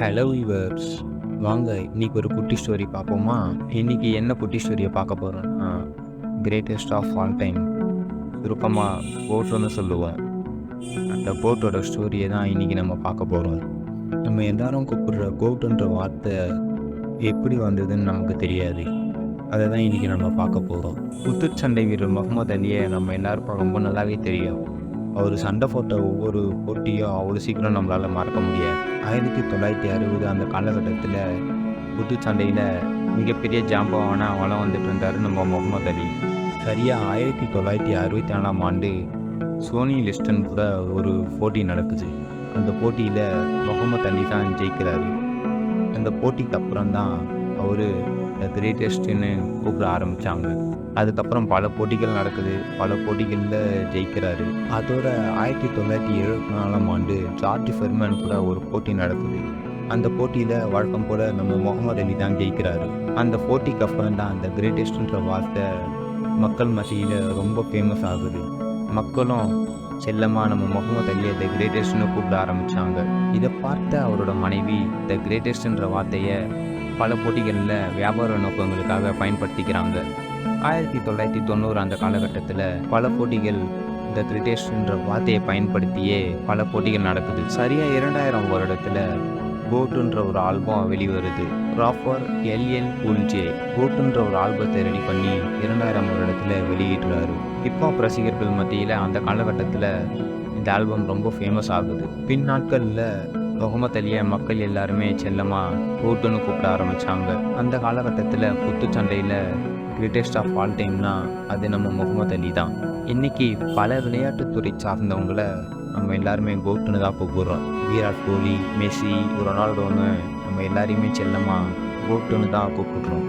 Hello viewers வாங்க இன்னைக்கு ஒரு குட்டி ஸ்டோரி பார்ப்போமா? இன்னைக்கு என்ன குட்டி ஸ்டோரியை பார்க்க போகிறோம்னா கிரேட்டஸ்ட் ஆஃப் ஆல் டைம் சுருக்கமாக போட்டோன்னு சொல்லுவேன் அந்த போட்டோட ஸ்டோரியை தான் இன்னைக்கு நம்ம பார்க்க போகிறோம் நம்ம எல்லாரும் கூப்பிடுற கோட்டுன்ற வார்த்தை எப்படி வந்ததுன்னு நமக்கு தெரியாது. அதை தான் இன்றைக்கி நம்ம பார்க்க போகிறோம் குத்துச்சண்டை வீரர் முகமது அலியை நம்ம எல்லாருக்கும் ரொம்ப நல்லாவே தெரியும். அவர் சண்டை போட்ட ஒவ்வொரு போட்டியும் அவ்வளோ சீக்கிரம் நம்மளால் மறக்க முடியாது. ஆயிரத்தி தொள்ளாயிரத்தி அறுபது அந்த காலகட்டத்தில் குத்துச்சண்டையில் மிகப்பெரிய ஜாம்பவானாக வளம் வந்துட்டு இருந்தார் நம்ம முகமது அலி. சரியாக ஆயிரத்தி தொள்ளாயிரத்தி அறுபத்தி நாலாம் ஆண்டு சோனி லிஸ்டன் கூட ஒரு போட்டி நடக்குது. அந்த போட்டியில் முகமது அலி தான் ஜெயிக்கிறாரு. அந்த போட்டிக்கு அப்புறம் தான் அவர் கிரேட்டஸ்ட்னு கூப்பிட ஆரம்பித்தாங்க அதுக்கப்புறம் பல போட்டிகள் நடக்குது. பல போட்டிகளில் ஜெயிக்கிறாரு. அதோட ஆயிரத்தி தொள்ளாயிரத்தி எழுபத்தி நாலாம் ஆண்டு ஜார்ஜ் ஃபெர்மேன் கூட ஒரு போட்டி நடக்குது. அந்த போட்டியில் வழக்கம் போல் நம்ம முகமது அலி தான் ஜெயிக்கிறாரு. அந்த போட்டிக்கு அப்புறம் தான் அந்த கிரேட்டஸ்ட்ன்ற வார்த்தை மக்கள் மத்தியில் ரொம்ப ஃபேமஸ் ஆகுது. மக்களும் செல்லமாக நம்ம முகமது அலியை த கிரேட்டஸ்ட்னு கூப்பிட ஆரம்பித்தாங்க இதை பார்த்த அவரோட மனைவி த கிரேட்டஸ்ட்ன்ற வார்த்தையை பல போட்டிகளில் வியாபார நோக்கங்களுக்காக பயன்படுத்திக்கிறாங்க. ஆயிரத்தி தொள்ளாயிரத்தி தொண்ணூறு அந்த காலகட்டத்தில் பல போட்டிகள் த என்ற வார்த்தையை பயன்படுத்தியே பல போட்டிகள் நடக்குது. சரியாக இரண்டாயிரம் வருடத்தில் கோட்டுன்ற ஒரு ஆல்பம் வெளிவருது. ராஃபர் எல்என் புல்ஜே கோட்டுன்ற ஒரு ஆல்பத்தை ரெடி பண்ணி இரண்டாயிரம் வருடத்தில் வெளியிட்டுள்ளார். ஹிப்ஹாப் ரசிகர்கள் மத்தியில் அந்த காலகட்டத்தில் இந்த ஆல்பம் ரொம்ப ஃபேமஸ் ஆகுது. பின் நாட்களில் முகமத் அலியை மக்கள் எல்லாருமே செல்லமாக கோட்டுன்னு கூப்பிட ஆரம்பித்தாங்க அந்த காலகட்டத்தில் குத்துச்சண்டையில் கிரேட்டஸ்ட் ஆஃப் ஆல் டைம்னா அது நம்ம முகமது அலி தான். இன்றைக்கி பல விளையாட்டுத்துறை சார்ந்தவங்களை நம்ம எல்லாருமே கோட்டுன்னு தான் கூப்பிடுறோம். விராட் கோலி மெஸ்ஸி ரொனால்டோன்னு நம்ம எல்லாரையுமே செல்லமாக கோட்டுன்னு தான் கூப்பிடுறோம்.